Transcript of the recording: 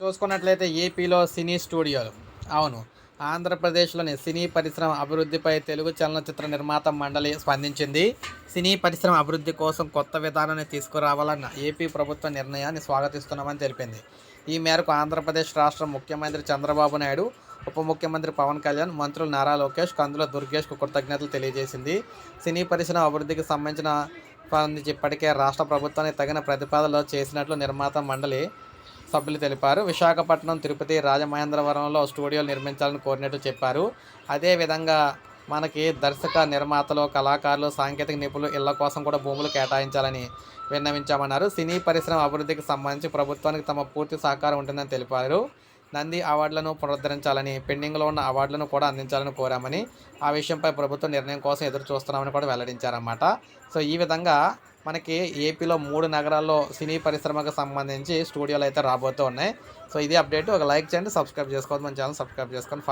చూసుకున్నట్లయితే ఏపీలో సినీ స్టూడియోలు. అవును ఆంధ్రప్రదేశ్లోని సినీ పరిశ్రమ అభివృద్ధిపై తెలుగు చలనచిత్ర నిర్మాత మండలి స్పందించింది. సినీ పరిశ్రమ అభివృద్ధి కోసం కొత్త విధానాన్ని తీసుకురావాలన్న ఏపీ ప్రభుత్వ నిర్ణయాన్ని స్వాగతిస్తున్నామని తెలిపింది. ఈ మేరకు ఆంధ్రప్రదేశ్ రాష్ట్ర ముఖ్యమంత్రి చంద్రబాబు నాయుడు ఉప ముఖ్యమంత్రి పవన్ కళ్యాణ్ మంత్రులు నారా లోకేష్ కందుల దుర్గేష్కు కృతజ్ఞతలు తెలియజేసింది. సినీ పరిశ్రమ అభివృద్ధికి సంబంధించిన ఇప్పటికే రాష్ట్ర ప్రభుత్వానికి తగిన ప్రతిపాదనలు చేసినట్లు నిర్మాత మండలి సభ్యులు తెలిపారు. విశాఖపట్నం తిరుపతి రాజమహేంద్రవరంలో స్టూడియోలు నిర్మించాలని కోరినట్టు చెప్పారు. అదేవిధంగా మనకి దర్శక నిర్మాతలు కళాకారులు సాంకేతిక నిపుణులు ఇళ్ళ కోసం కూడా భూములు కేటాయించాలని విన్నవించామన్నారు. సినీ పరిశ్రమ అభివృద్ధికి సంబంధించి ప్రభుత్వానికి తమ పూర్తి సహకారం ఉంటుందని తెలిపారు. నంది అవార్డులను పునరుద్ధరించాలని పెండింగ్లో ఉన్న అవార్డులను కూడా అందించాలని కోరామని ఆ విషయంపై ప్రభుత్వం నిర్ణయం కోసం ఎదురు చూస్తున్నామని కూడా వెల్లడించారన్నమాట. సో ఈ విధంగా మనకి ఏపీలో మూడు నగరాల్లో సినీ పరిశ్రమకు సంబంధించి స్టూడియోలు అయితే రాబోతూ ఉన్నాయి. సో ఇది అప్డేట్. ఒక లైక్ చేయండి సబ్స్క్రైబ్ చేసుకోవద్దు. మన ఛానల్ సబ్స్క్రైబ్ చేసుకొని